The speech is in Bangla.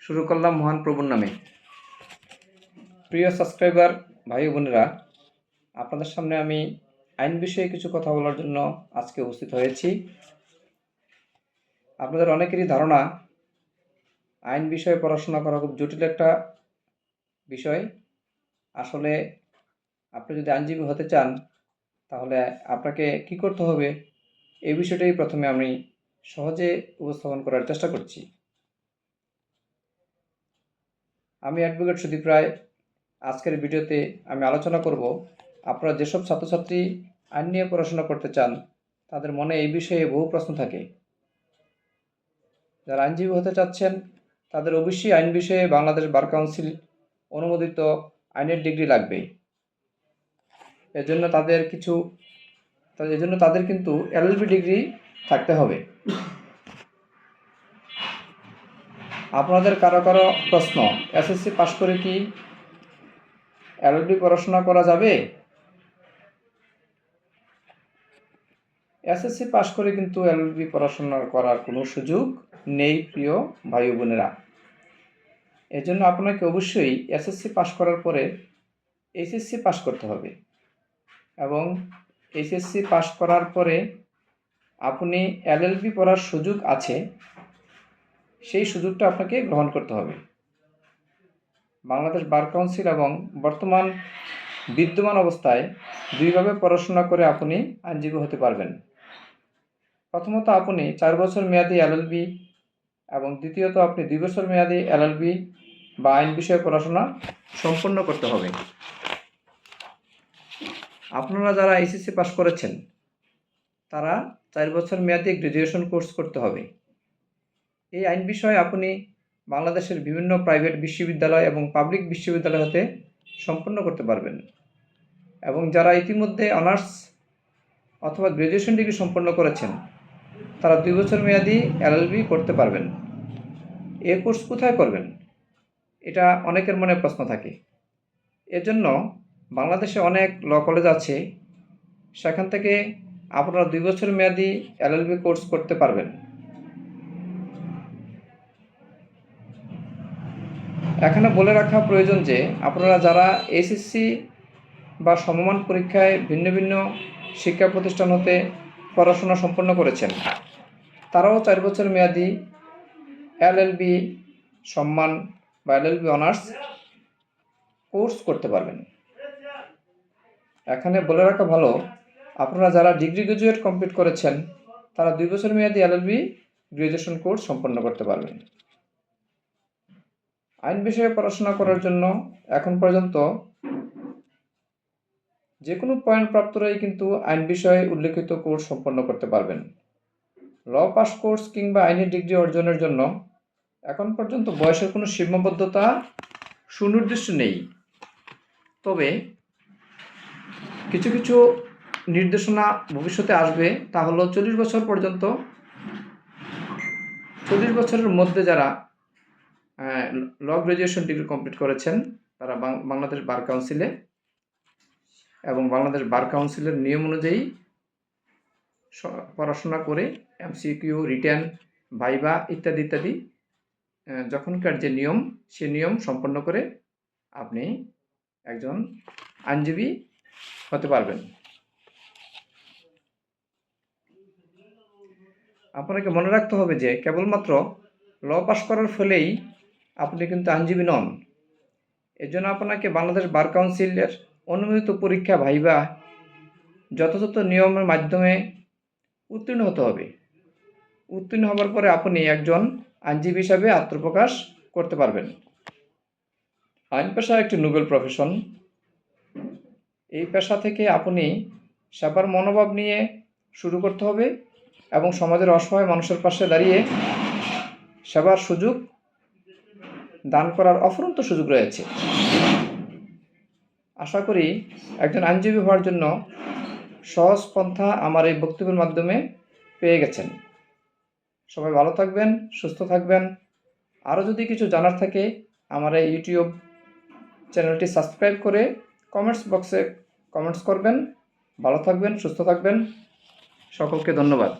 শুরু করলাম মহান প্রভুর নামে। প্রিয় সাবস্ক্রাইবার, ভাই বোনেরা, আপনাদের সামনে আমি আইন বিষয়ে কিছু কথা বলার জন্য আজকে উপস্থিত হয়েছি। আপনাদের অনেকেরই ধারণা, আইন বিষয়ে পড়াশোনা করা খুব জটিল একটা বিষয়। আসলে আপনি যদি আইনজীবী হতে চান, তাহলে আপনাকে কি করতে হবে? এই বিষয়টাই প্রথমে আমি সহজে উপস্থাপন করার চেষ্টা করছি। আমি অ্যাডভোকেট সুদীপ রায়। আজকের ভিডিওতে আমি আলোচনা করব, আপনারা যেসব ছাত্রছাত্রী আইন নিয়ে পড়াশোনা করতে চান, তাদের মনে এই বিষয়ে বহু প্রশ্ন থাকে। যারা আইনজীবী হতে চাচ্ছেন, তাদের অবশ্যই আইন বিষয়ে বাংলাদেশ বার কাউন্সিল অনুমোদিত আইনের ডিগ্রি লাগবে। এজন্য তাদের কিছু এজন্য তাদের কিন্তু এলএলবি ডিগ্রি থাকতে হবে। আপনাদের কারও কারও প্রশ্ন? এসএসসি পাশ করে কি এলএলবি পড়াশোনা করা যাবে? এসএসসি পাশ করে কিন্তু এলএলবি পড়াশোনা করার কোনো সুযোগ নেই, প্রিয় ভাই বোনেরা। এজন্য আপনাকে অবশ্যই এসএসসি পাশ করার পরে এইচএসসি পাশ করতে হবে এবং এইচএসসি পাশ করার পরে আপনি এলএলবি পড়ার সুযোগ আছে। সেই সুযোগটা আপনাকে গ্রহণ করতে হবে। বাংলাদেশ বার কাউন্সিল এবং বর্তমান বিদ্যমান অবস্থায় দুইভাবে পড়াশোনা করে আপনি আইনজীবী হতে পারবেন। প্রথমত আপনি চার বছর মেয়াদি এলএলবি এবং দ্বিতীয়ত আপনি দুই বছর মেয়াদি এলএলবি বা আইন বিষয়ে পড়াশোনা সম্পন্ন করতে হবে। আপনারা যারা এসএসসি পাস করেছেন, তারা চার বছর মেয়াদি গ্র্যাজুয়েশন কোর্স করতে হবে। এই আইন বিষয়ে আপনি বাংলাদেশের বিভিন্ন প্রাইভেট বিশ্ববিদ্যালয় এবং পাবলিক বিশ্ববিদ্যালয় হতে সম্পন্ন করতে পারবেন। এবং যারা ইতিমধ্যে অনার্স অথবা গ্র্যাজুয়েশন ডিগ্রি সম্পন্ন করেছেন, তারা দুই বছর মেয়াদি এলএলবি করতে পারবেন। এ কোর্স কোথায় করবেন? এটা অনেকের মনে প্রশ্ন থাকে। এজন্য বাংলাদেশে অনেক ল কলেজ আছে, সেখান থেকে আপনারা দুই বছর মেয়াদি এলএলবি কোর্স করতে পারবেন। এখানে বলে রাখা প্রয়োজন যে, আপনারা যারা এসএসসি বা সমমান পরীক্ষায় ভিন্ন ভিন্ন শিক্ষা প্রতিষ্ঠান হতে পড়াশোনা সম্পন্ন করেছেন, তারাও চার বছর মেয়াদি এলএলবি সম্মান বা এলএলবি অনার্স কোর্স করতে পারবেন। এখানে বলে রাখা ভালো, আপনারা যারা ডিগ্রি গ্রাজুয়েট কমপ্লিট করেছেন, তারা দুই বছর মেয়াদি এলএলবি গ্রাজুয়েশন কোর্স সম্পন্ন করতে পারবেন। আইন বিষয়ে পড়াশোনা করার জন্য এখন পর্যন্ত যে কোনো পয়েন্ট প্রাপ্তরাই কিন্তু আইন বিষয়ে উল্লেখিত কোর্স সম্পন্ন করতে পারবেন। ল পাস কোর্স কিংবা আইনি ডিগ্রি অর্জনের জন্য এখন পর্যন্ত বয়সের কোনো সীমাবদ্ধতা সুনির্দিষ্ট নেই। তবে কিছু কিছু নির্দেশনা ভবিষ্যতে আসবে, তা হলো চল্লিশ বছর পর্যন্ত, চল্লিশ বছরের মধ্যে যারা ল গ্রাজুয়েশন ডিগ্রি কমপ্লিট করেছেন তারা বাংলাদেশ বার কাউন্সিলে এবং বাংলাদেশ বার কাউন্সিলের নিয়ম অনুযায়ী পড়াশোনা করে এমসিকিউ রিটার্ন ভাইবা ইত্যাদি ইত্যাদি যখনকার যে নিয়ম, সে নিয়ম সম্পন্ন করে আপনি একজন আইনজীবী হতে পারবেন। আপনাকে মনে রাখতে হবে যে কেবলমাত্র ল পাস করার ফলেই আপনি কিন্তু আইনজীবী নন। এজন্য আপনাকে বাংলাদেশ বার কাউন্সিলের অনুমোদিত পরীক্ষা ভাইবা যথাযথ নিয়মের মাধ্যমে উত্তীর্ণ হতে হবে। উত্তীর্ণ হবার পরে আপনি একজন আইনজীবী হিসাবে আত্মপ্রকাশ করতে পারবেন। আইন পেশা একটি নোবেল প্রফেশন। এই পেশা থেকে আপনি সেবার মনোভাব নিয়ে শুরু করতে হবে এবং সমাজের অসহায় মানুষের পাশে দাঁড়িয়ে সেবার সুযোগ দান করার অফুরন্ত সুযোগ রয়েছে। আশা করি একজন আইনজীবী হওয়ার জন্য সহজ পন্থা আমার এই বক্তব্যের মাধ্যমে পেয়ে গেছেন। সবাই ভালো থাকবেন, সুস্থ থাকবেন। আরও যদি কিছু জানার থাকে, আমার এই ইউটিউব চ্যানেলটি সাবস্ক্রাইব করে কমেন্টস বক্সে কমেন্টস করবেন। ভালো থাকবেন, সুস্থ থাকবেন। সকলকে ধন্যবাদ।